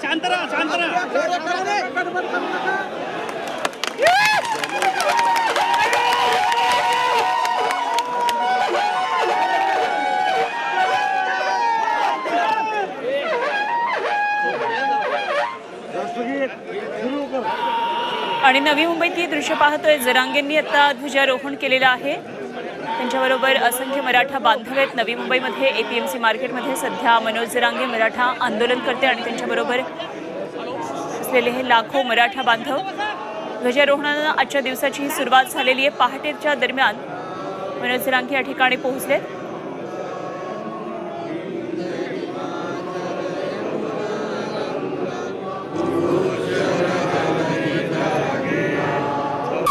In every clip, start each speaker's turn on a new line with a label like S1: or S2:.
S1: शांत राहा शांत राहा
S2: आणि नवी मुंबईत ही दृश्य पाहतोय. जरांगेंनी आता ध्वजारोहण केलेलं आहे. त्यांच्याबरोबर असंख्य मराठा बांधव आहेत. नवी मुंबईमध्ये ए पी एम सी मार्केटमध्ये सध्या मनोज जरांगे मराठा आंदोलन करते आणि त्यांच्याबरोबर असलेले हे लाखो मराठा बांधव. ध्वजारोहणानं आजच्या दिवसाची ही सुरुवात झालेली आहे. पहाटेच्या दरम्यान मनोज जरांगे या ठिकाणी पोहोचलेत.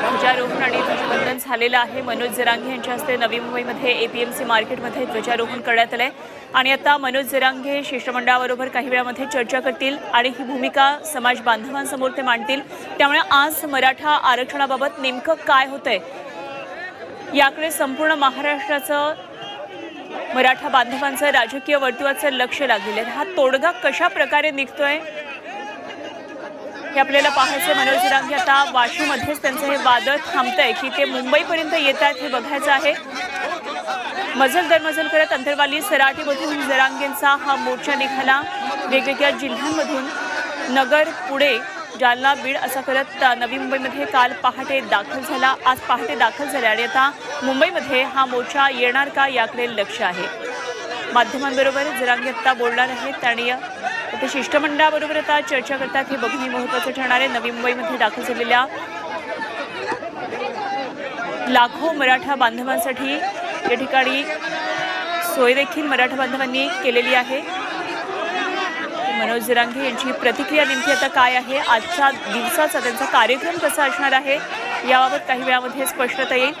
S2: ध्वजारोहण आणि ध्वजवंदन झालेलं आहे. मनोज जरांगे यांच्या हस्ते नवी मुंबईमध्ये एपीएमसी मार्केटमध्ये ध्वजारोहण करण्यात आलंय. आणि आता मनोज जरांगे शिष्टमंडळाबरोबर काही वेळामध्ये चर्चा करतील आणि ही भूमिका समाज बांधवांसमोर ते मांडतील. त्यामुळे आज मराठा आरक्षणाबाबत नेमकं काय होतंय? याकडे संपूर्ण महाराष्ट्राचं मराठा बांधवांचं राजकीय वर्तुळाचं लक्ष लागलेलं आहे. हा तोडगा कशा प्रकारे निघतोय? हे आपल्याला पाहायचं मनोज जरांगे. आता वाशीमध्येच त्यांचं हे वादळ थांबतंय की ते मुंबईपर्यंत येत आहेत हे बघायचं आहे. मजल दरमजल करत अंतरवाली सराटीमधून जरांगेंचा हा मोर्चा निघाला. वेगवेगळ्या जिल्ह्यांमधून नगर पुणे जालना बीड असा करत नवी मुंबईमध्ये काल पहाटे दाखल झाला. आज पहाटे दाखल झाला आणि आता मुंबईमध्ये हा मोर्चा येणार का याकडे लक्ष आहे. माध्यमांबरोबर जरांगे आत्ता बोलणार आहेत आणि ते शिष्टमंडळाबरोबर आता चर्चा करतात. हे बघणे महत्त्वाचं ठरणार आहे. नवी मुंबईमध्ये दाखल झालेल्या लाखो मराठा बांधवांसाठी या ठिकाणी सोय देखील मराठा बांधवांनी केलेली आहे. मनोज जरांगे यांची प्रतिक्रिया नेमकी आता काय आहे? आजच्या दिवसाचा त्यांचा कार्यक्रम कसा असणार आहे? याबाबत काही वेळामध्ये स्पष्टता येईल.